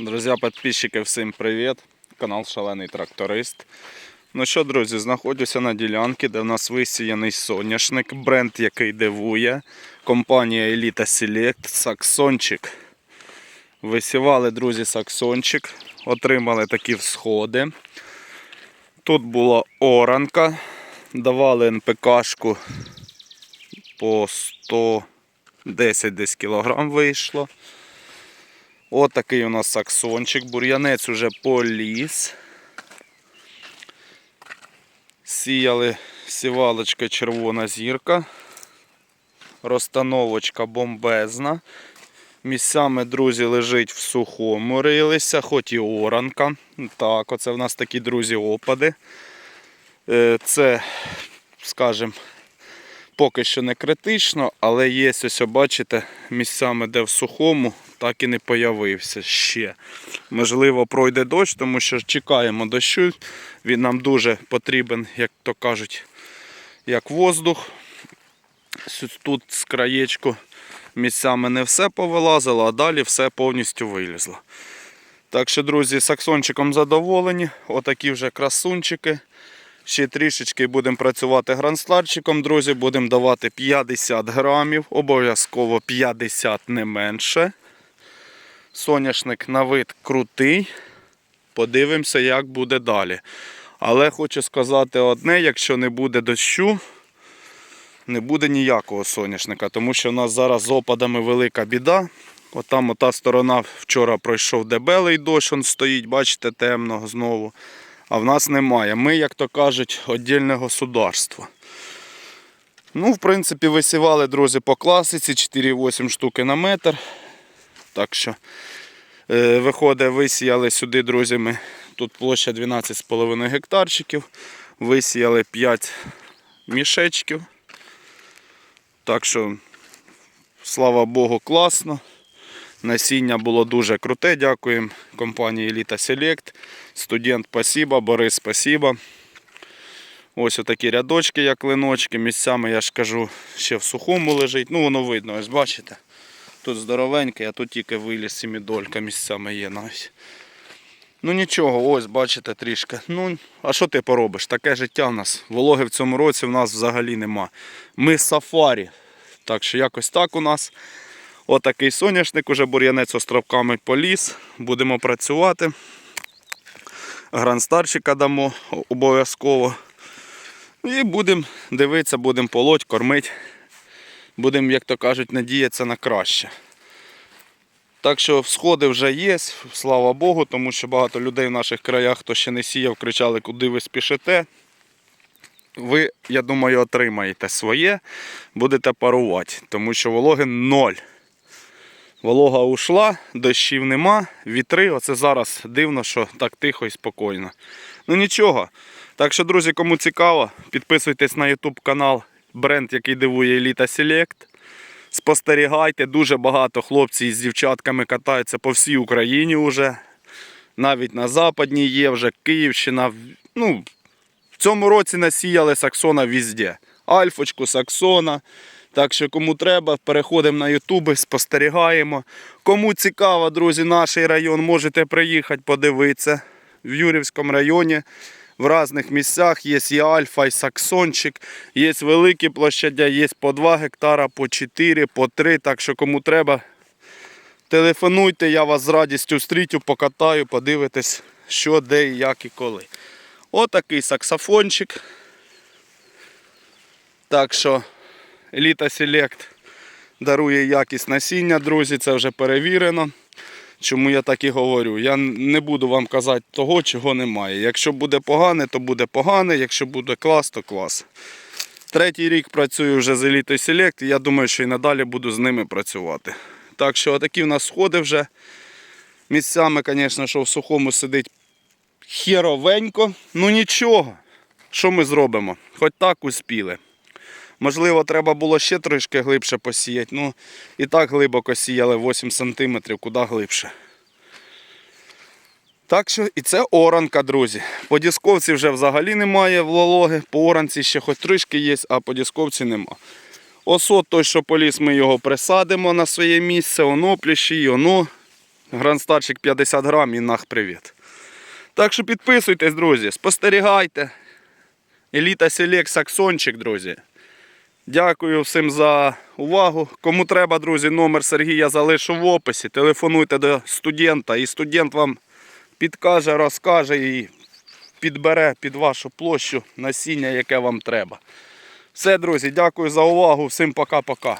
Друзі, підписчики, всім привіт! Канал Шалений Тракторист. Ну що, друзі, знаходжуся на ділянці, де в нас висіяний соняшник, бренд, який дивує. Компанія Elita Select, Саксончик. Висівали, друзі, саксончик, отримали такі всходи. Тут була оранка, давали НПКшку по 110 десь кілограм вийшло. От такий у нас саксончик. Бур'янець уже поліз. Сіяли сівалочка червона зірка. Розстановочка бомбезна. Місцями, друзі, лежить в сухому рилися, хоч і оранка. Так, оце в нас такі, друзі, опади. Е, Це, скажімо, поки що не критично, але є ось, бачите, місцями, де в сухому, так і не появився ще. Можливо, пройде дощ, тому що чекаємо дощу. Він нам дуже потрібен, як то кажуть, як воздух. Тут з краєчку місцями не все повилазило, а далі все повністю вилізло. Так що, друзі, саксончиком задоволені. Отакі вже красунчики. Ще трішечки будемо працювати гранстарчиком, друзі, будемо давати 50 грамів, обов'язково 50 не менше. Соняшник на вид крутий. Подивимося, як буде далі. Але хочу сказати одне: якщо не буде дощу, не буде ніякого соняшника, тому що в нас зараз з опадами велика біда. Отам ота сторона вчора пройшов дебелий дощ, он стоїть, бачите, темно знову. А в нас немає. Ми, як то кажуть, віддільне государство. Ну, в принципі, висівали, друзі, по класиці 4,8 штуки на метр. Так що, е, виходить, висіяли сюди, друзі, ми. Тут площа 12,5 гектарчиків. Висіяли 5 мішечків. Так що, слава Богу, класно. Насіння було дуже круте. Дякуємо компанії Elita Select. Студент спасибо, Борис спасибо. Ось отакі рядочки, як линочки. Місцями, я ж кажу, ще в сухому лежить. Ну, воно видно, ось бачите. Тут здоровеньке, а тут тільки виліз сімідолька місцями є навіть. Ну нічого, ось бачите трішки. Ну, а що ти поробиш? Таке життя в нас. Вологи в цьому році в нас взагалі нема. Ми сафарі. Так що якось так у нас. Отакий соняшник, уже бур'янець островками поліз. Будемо працювати. Гранстарчика дамо обов'язково. І будемо дивитися, будемо полоть, кормити. Будемо, як то кажуть, надіятися на краще. Так що всходи вже є, слава Богу, тому що багато людей в наших краях, хто ще не сіяв, кричали, куди ви спішите. Ви, я думаю, отримаєте своє, будете парувати, тому що вологи ноль. Волога ушла, дощів нема, вітри. Оце зараз дивно, що так тихо і спокійно. Ну нічого. Так що, друзі, кому цікаво, підписуйтесь на YouTube канал, бренд, який дивує Elita Select. Спостерігайте, дуже багато хлопців з дівчатками катаються по всій Україні вже. Навіть на Западній є вже Київщина. Ну, в цьому році насіяли Саксона везде. Альфочку, Саксона. Так що кому треба, переходимо на Ютуби, спостерігаємо. Кому цікаво, друзі, наш район, можете приїхати подивитися. В Юрівському районі в різних місцях є і Альфа, і Саксончик, є великі площадя, є по 2 гектара, по 4, по 3. Так що кому треба, телефонуйте, я вас з радістю зустрічу, покатаю, подивитесь, що, де, і як і коли. Отакий саксофончик. Так що Elita Select дарує якість насіння, друзі, це вже перевірено. Чому я так і говорю? Я не буду вам казати того, чого немає. Якщо буде погане, то буде погане, якщо буде клас, то клас. Третій рік працюю вже з Elite Select, і я думаю, що і надалі буду з ними працювати. Так що такі в нас сходи вже. Місцями, звісно, що в сухому сидить херовенько. Ну нічого. Що ми зробимо? Хоч так успіли. Можливо, треба було ще трошки глибше посіяти. Ну, і так глибоко сіяли 8 см, куди глибше. Так що і це оранка, друзі. По дісковці вже взагалі немає вологи, по оранці ще хоч трішки є, а по дісковці нема. Осот той, що поліз, ми його присадимо на своє місце, оно плющі, оно Грандстарчик 50 грам і нах привіт. Так що підписуйтесь, друзі, спостерігайте. Еліта Селект Саксончик, друзі. Дякую всім за увагу. Кому треба, друзі, номер Сергія залишу в описі. Телефонуйте до студента, і студент вам підкаже, розкаже і підбере під вашу площу насіння, яке вам треба. Все, друзі, дякую за увагу. Всім пока-пока.